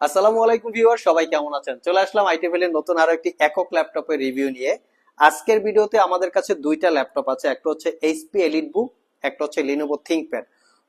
আসসালামু আলাইকুম ভিউয়ার, সবাই কেমন আছেন? চলে আসলাম আইটিভেল এর নতুন আরও একটি একক ল্যাপটপের রিভিউ নিয়ে। আজকের ভিডিওতে আমাদের কাছে দুইটা ল্যাপটপ আছে, একটা হচ্ছে এইচপি এলিট বুক একটা হচ্ছে লিনোভো থিংকপ্যাড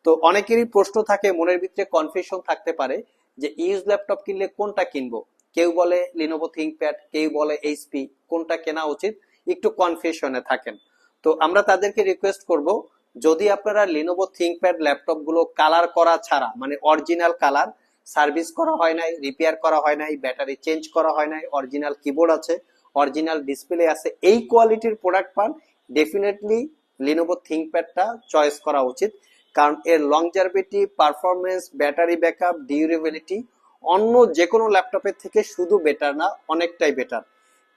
তো অনেকেরই প্রশ্ন থাকে, মনের ভিতরে কনফিউশন থাকতে পারে যে ইউজ ল্যাপটপ কিনলে কোনটা কিনবো? কেউ বলে লিনোভো থিংকপ্যাড কেউ বলে এইচপি, কোনটা কেনা উচিত? একটু কনফিউশনে থাকেন। তো আমরা তাদেরকে রিকোয়েস্ট করব, যদি আপনারা লিনোভো থিংকপ্যাড ল্যাপটপগুলো কালার করা ছাড়া মানে অরিজিনাল কালার সার্ভিস করা হয় নাই, রিপেয়ার করা হয় নাই, ব্যাটারি চেঞ্জ করা হয় নাই, অরিজিনাল কিবোর্ড আছে, অরিজিনাল ডিসপ্লে আছে, এই কোয়ালিটির প্রোডাক্ট পান ডেফিনেটলি লিনোভো থিংকপ্যাডটা চয়েস করা উচিত। কারণ এর longevity performance battery backup durability অন্য যে কোনো ল্যাপটপের থেকে শুধু বেটার না, অনেকটাই বেটার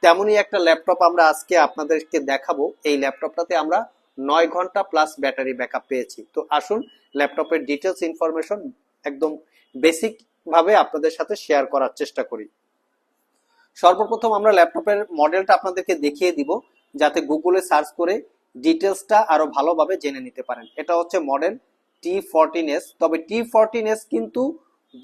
তেমনই একটা ল্যাপটপ আমরা আজকে আপনাদেরকে দেখাবো, এই ল্যাপটপটাতে আমরা নয় ঘণ্টা প্লাস ব্যাটারি ব্যাকআপ পেয়েছি। তো আসুন, ল্যাপটপের ডিটেলস ইনফরমেশন একদম বেসিক ভাবে আপনাদের সাথে শেয়ার করার চেষ্টা করি। সর্বপ্রথম আমরা ল্যাপটপের মডেলটা আপনাদেরকে দেখিয়ে দিব, যাতে গুগলে সার্চ করে ডিটেলসটা আরও ভালোভাবে জেনে নিতে পারেন। এটা হচ্ছে মডেল টি ফোরটিন এস তবে টি ফোরটিন এস কিন্তু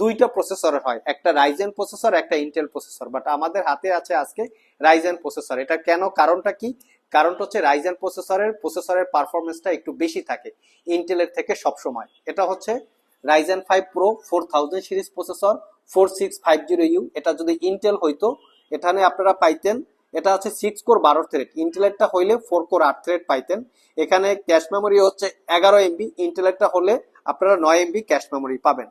দুইটা প্রসেসরের হয়, একটা রাইজেন প্রসেসর একটা ইন্টেল প্রসেসর বাট আমাদের হাতে আছে আজকে রাইজেন প্রসেসর এটা কেন, কারণটা কি? কারণটা হচ্ছে রাইজেন প্রসেসরের প্রসেসরের পারফরমেন্সটা একটু বেশি থাকে ইন্টেলের থেকে সবসময়। এটা হচ্ছে Ryzen five pro four thousand series processor four six five zero U এটা যদি ইন্টেল হইতো, এখানে আপনারা পাইতেন, এটা হচ্ছে সিক্স কোর বারো থ্রেড ইন্টেলেরটা হইলে ফোর কোর আট থ্রেড পাইতেন। এখানে ক্যাশ মেমোরি হচ্ছে এগারো এমবি ইন্টেলেরটা হলে আপনারা নয় এমবি ক্যাশ মেমোরি পাবেন।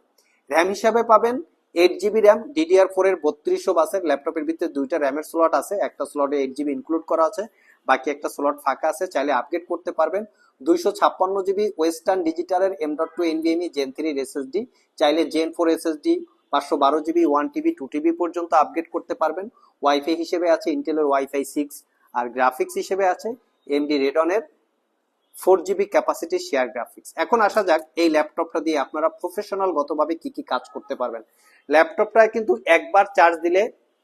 র্যাম হিসাবে পাবেন eight GB RAM DDR four এর বত্রিশশো বাসের ল্যাপটপের ভিতরে দুইটা র্যামের স্লট আছে, একটা স্লটে এইট জিবি ইনক্লুড করা আছে। বাকি একটা স্লট ফাঁকা আছে, চাইলে আপগ্রেড করতে পারবেন। দুইশো ছাপ্পান্ন GB western ডিজিটালের M dot two NVMe gen থ্রির এসএসডি চাইলে জেন ফোর এসএসডি পাঁচশো বারো GB one TB two TB পর্যন্ত আপগ্রেড করতে পারবেন। ওয়াইফাই হিসেবে আছে ইন্টেলের ওয়াইফাই সিক্স আর গ্রাফিক্স হিসেবে আছে AMD রেডনের four GB capacity share graphics এখন আসা যাক এই ল্যাপটপটা দিয়ে আপনারা প্রফেশনাল গতভাবে কি কি কাজ করতে পারবেন। ল্যাপটপটায় কিন্তু একবার চার্জ দিলে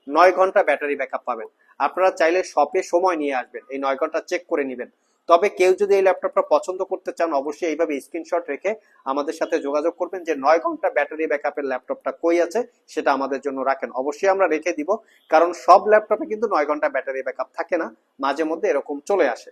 নয় ঘণ্টা ব্যাটারি ব্যাকআপ পাবেন। আপনারা চাইলে শপে সময় নিয়ে আসবেন, এই নয় ঘণ্টা চেক করে নেবেন। তবে কেউ যদি এই ল্যাপটপটা পছন্দ করতে চান, অবশ্যই এইভাবে স্ক্রিনশট রেখে আমাদের সাথে যোগাযোগ করবেন যে নয় ঘণ্টা ব্যাটারি ব্যাকআপের ল্যাপটপটা কই আছে, সেটা আমাদের জন্য রাখেন। অবশ্যই আমরা রেখে দিব, কারণ সব ল্যাপটপে কিন্তু নয় ঘণ্টা ব্যাটারি ব্যাকআপ থাকে না, মাঝে মধ্যে এরকম চলে আসে।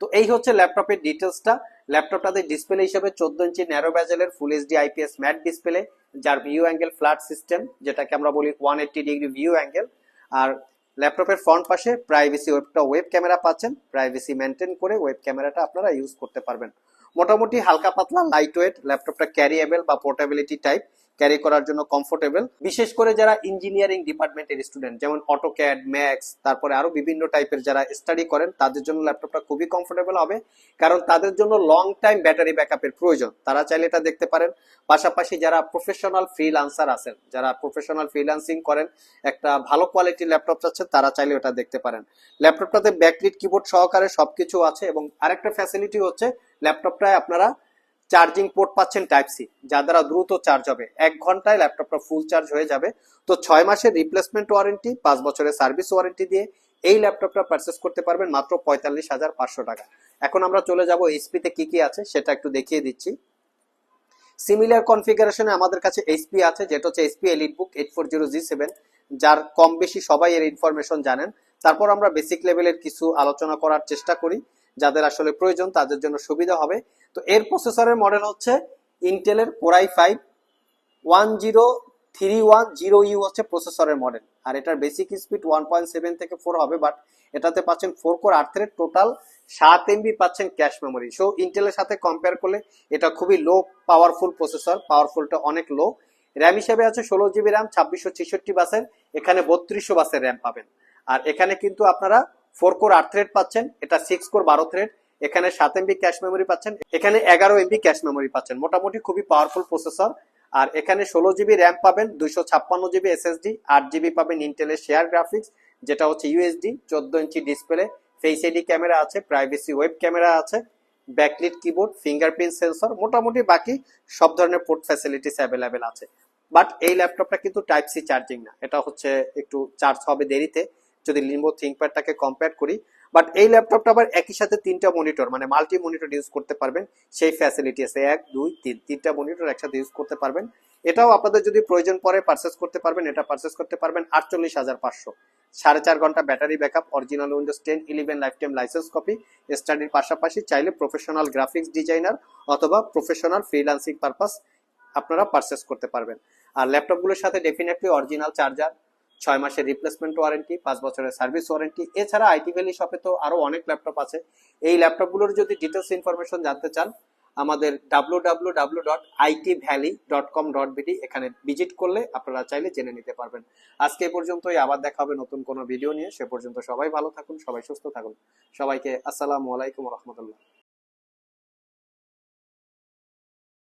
তো এই হচ্ছে ল্যাপটপের ডিটেলসটা ল্যাপটপটাতে ডিসপ্লে হিসেবে চোদ্দ inch narrow ব্যাজেলের full HD IPS matte display যার ভিউ অ্যাঙ্গেল ফ্ল্যাট সিস্টেম যেটাকে আমরা বলি one eighty degree view angle আর ল্যাপটপের ফ্রন্ট পাশে প্রাইভেসি ওয়েবটা ওয়েব ক্যামেরা পাচ্ছেন। প্রাইভেসি মেনটেন করে ওয়েব ক্যামেরাটা আপনারা ইউজ করতে পারবেন। মোটামুটি হালকা পাতলা লাইট ওয়েট ল্যাপটপটা ক্যারিয়েবল বা পোর্টেবিলিটি টাইপ ক্যারি করার জন্য কমফোর্টেবল বিশেষ করে যারা ইঞ্জিনিয়ারিং ডিপার্টমেন্টের স্টুডেন্ট যেমন অটোক্যাড ম্যাক্স তারপরে আরও বিভিন্ন টাইপের যারা স্টাডি করেন, তাদের জন্য ল্যাপটপটা খুবই কমফোর্টেবল হবে। কারণ তাদের জন্য লং টাইম ব্যাটারি ব্যাকআপের প্রয়োজন। তারা চাইলে এটা দেখতে পারেন। পাশাপাশি যারা প্রফেশনাল ফ্রিলান্সার আছেন, যারা প্রফেশনাল ফ্রিলান্সিং করেন, একটা ভালো কোয়ালিটির ল্যাপটপ চাচ্ছেন তারা চাইলে ওটা দেখতে পারেন। ল্যাপটপটাতে ব্যাকলিট কিবোর্ড সহকারে সবকিছু আছে এবং আরেকটা ফ্যাসিলিটি হচ্ছে ল্যাপটপটায় আপনারা চার্জিং পোর্ট পাচ্ছেন টাইপ সি, যা দ্বারা দ্রুত চার্জ হবে। এক ঘন্টায় ল্যাপটপটা ফুল চার্জ হয়ে যাবে। তো ছয় মাসের রিপ্লেসমেন্ট ওয়ারেন্টি পাঁচ বছরের সার্ভিস ওয়ারেন্টি দিয়ে এই ল্যাপটপটা পারচেস করতে পারবেন মাত্র পঁয়তাল্লিশ হাজার পাঁচশো টাকা। এখন আমরা চলে যাব এইচপিতে কি কি আছে, সেটা একটু দেখিয়ে দিচ্ছি। সিমিলার কনফিগারেশনে আমাদের কাছে এইচপি আছে, যেটা হচ্ছে HP EliteBook eight four zero G seven যার কম বেশি সবাই এর ইনফরমেশন জানেন। তারপর আমরা বেসিক লেভেলের কিছু আলোচনা করার চেষ্টা করি। যাদের আসলে প্রয়োজন, তাদের জন্য সুবিধা হবে। তো এর প্রসেসরের মডেল হচ্ছে ইন্টেলের core i five one zero three one zero U হচ্ছে প্রসেসরের মডেল। আর এটার basic speed one point seven থেকে ফোর হবে বাট এটাতে পাচ্ছেন ফোর কোর আট থ্রেড টোটাল সাত এমবি পাচ্ছেন ক্যাশ মেমোরি সো ইন্টেলের সাথে কম্পেয়ার করলে এটা খুবই লো পাওয়ারফুল প্রসেসর পাওয়ারফুলটা অনেক লো র্যাম হিসেবে আছে ষোলো জিবি র্যাম ছাব্বিশশো ছেষট্টি বাসের এখানে বত্রিশশো বাসের র্যাম পাবেন। আর এখানে কিন্তু আপনারা ফোর কোর আট থ্রেড পাচ্ছেন, এটা সিক্স কোর বারো থ্রেড এখানে সাত এমবি ক্যাশ মেমোরি পাচ্ছেন, এখানে এগারো এমবি ক্যাশ মেমোরি পাচ্ছেন। মোটামুটি খুবই পাওয়ারফুল প্রসেসর আর এখানে ষোলো জিবি র্যাম পাবেন, দুইশো ছাপ্পান্ন জিবি এসএসডি আট জিবি পাবেন ইন্টেলের শেয়ার গ্রাফিক্স যেটা হচ্ছে ইউএসডি চোদ্দ inch display face ID camera আছে প্রাইভেসি ওয়েব ক্যামেরা আছে ব্যাকলিট কিবোর্ড ফিঙ্গারপ্রিন্ট সেন্সর মোটামুটি বাকি সব ধরনের পোর্ট ফ্যাসিলিটিস অ্যাভেলেবেল আছে। বাট এই ল্যাপটপটা কিন্তু টাইপ সি চার্জিং না, এটা হচ্ছে একটু চার্জ হবে দেরিতে। যদি লিম্বো থিঙ্কপ্যাডটাকে কম্পেয়ার করি বাট এই ল্যাপটপটা আবার একই সাথে তিনটা মনিটর মানে মাল্টি মনিটর ইউজ করতে পারবেন। সেই ফ্যাসিলিটি আছে এক, দুই, তিন, তিনটা মনিটর একসাথে ইউজ করতে পারবেন। এটাও আপনাদের যদি প্রয়োজন পড়ে পারচেস করতে পারবেন, এটা পারচেস করতে পারবেন আটচল্লিশ হাজার পাঁচশো। সাড়ে চার ঘণ্টা battery backup original Windows ten eleven lifetime license copy স্টাডির পাশাপাশি চাইলে প্রফেশনাল গ্রাফিক্স ডিজাইনার অথবা প্রফেশনাল ফ্রিল্যান্সিং পারপাস আপনারা পারচেস করতে পারবেন। আর ল্যাপটপগুলোর সাথে ডেফিনেটলি অরিজিনাল চার্জার ছয় মাসের রিপ্লেসমেন্ট ওয়ারেন্টি পাঁচ বছরের সার্ভিস ওয়ারেন্টি এছাড়া আইটি ভ্যালি শপে তো আরও অনেক ল্যাপটপ আছে। এই ল্যাপটপগুলোর যদি ডিটেলস ইনফরমেশন জানতে চান, আমাদের W W W dot IT valley dot com dot BD এখানে ভিজিট করলে আপনারা চাইলে জেনে নিতে পারবেন। আজকে এই পর্যন্তই, আবার দেখা হবে নতুন কোনো ভিডিও নিয়ে। সে পর্যন্ত সবাই ভালো থাকুন, সবাই সুস্থ থাকুন। সবাইকে আসসালামু আলাইকুম রহমতুল্লাহ।